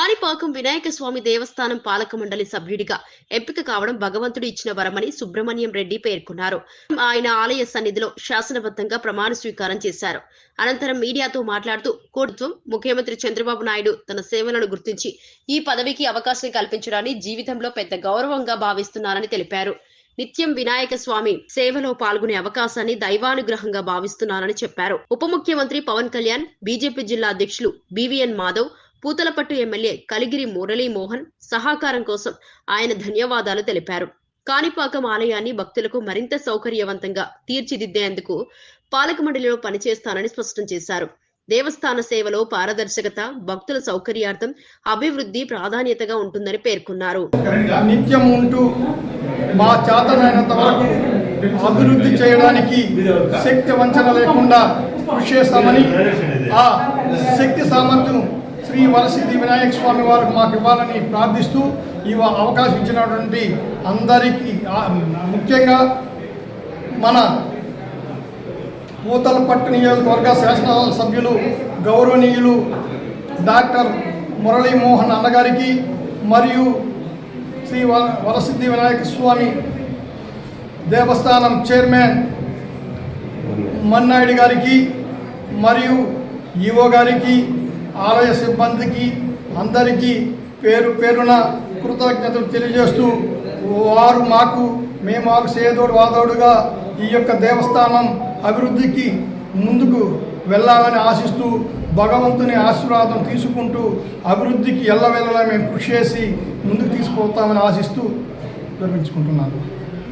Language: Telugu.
కాణిపాకం వినాయక స్వామి దేవస్థానం పాలక మండలి సభ్యుడిగా ఎంపిక కావడం భగవంతుడు ఇచ్చిన వరమని సుబ్రహ్మణ్యం రెడ్డి పేర్కొన్నారు. ఆయన ఆలయ సన్నిధిలో శాసనబద్ధంగా ప్రమాణ స్వీకారం చేశారు. అనంతరం మీడియాతో మాట్లాడుతూ కోడిత్వం ముఖ్యమంత్రి చంద్రబాబు నాయుడు తన సేవలను గుర్తించి ఈ పదవికి అవకాశం కల్పించడాన్ని జీవితంలో పెద్ద గౌరవంగా భావిస్తున్నారని తెలిపారు. నిత్యం వినాయక స్వామి సేవలో పాల్గొనే అవకాశాన్ని దైవానుగ్రహంగా భావిస్తున్నానని చెప్పారు. ఉప ముఖ్యమంత్రి పవన్ కళ్యాణ్ బీజేపీ జిల్లా అధ్యక్షులు బీవీఎన్ మాధవ్ పూతలపట్టు ఎమ్మెల్యే కలిగిరి మురళీమోహన్ సహకారం కోసం ఆయన ధన్యవాదాలు తెలిపారు. కాణిపాకం ఆలయాన్ని భక్తులకు మరింత సౌకర్యవంతంగా తీర్చిదిద్దేందుకు పాలక మండలిలో పనిచేస్తానని స్పష్టం చేశారు. దేవస్థాన సేవలో పారదర్శకత భక్తుల సౌకర్యార్థం అభివృద్ధి ప్రాధాన్యతగా ఉంటుందని పేర్కొన్నారు. నిత్యం ఉంటూ మా చేతనైనంత వరకు అభివృద్ధి చేయడానికి శక్తి వంచన లేకుండా కృషి చేస్తామని ఆ శక్తి సామర్థ్యం శ్రీ వరసిద్ధి వినాయక స్వామి వారికి మాకు ఇవ్వాలని ప్రార్థిస్తూ ఈ అవకాశం ఇచ్చినటువంటి అందరికీ ముఖ్యంగా మన పూతలపట్టు నియోజకవర్గ శాసన సభ్యులు గౌరవనీయులు డాక్టర్ మురళీమోహన్ అన్నగారికి మరియు శ్రీ వ- వరసిద్ధి వినాయక స్వామి దేవస్థానం చైర్మన్ మన్నాయుడు గారికి మరియు ఈవో గారికి ఆలయ సిబ్బందికి అందరికీ పేరు పేరున కృతజ్ఞతలు తెలియజేస్తూ వారు మాకు మేము మాకు సేదోడు వాదోడుగా ఈ యొక్క దేవస్థానం అభివృద్ధికి ముందుకు వెళ్ళాలని ఆశిస్తూ భగవంతుని ఆశీర్వాదం తీసుకుంటూ అభివృద్ధికి ఎల్లవెల్లలా మేము కృషి చేసి ముందుకు తీసుకుపోతామని ఆశిస్తూ విరమించుకుంటున్నాను.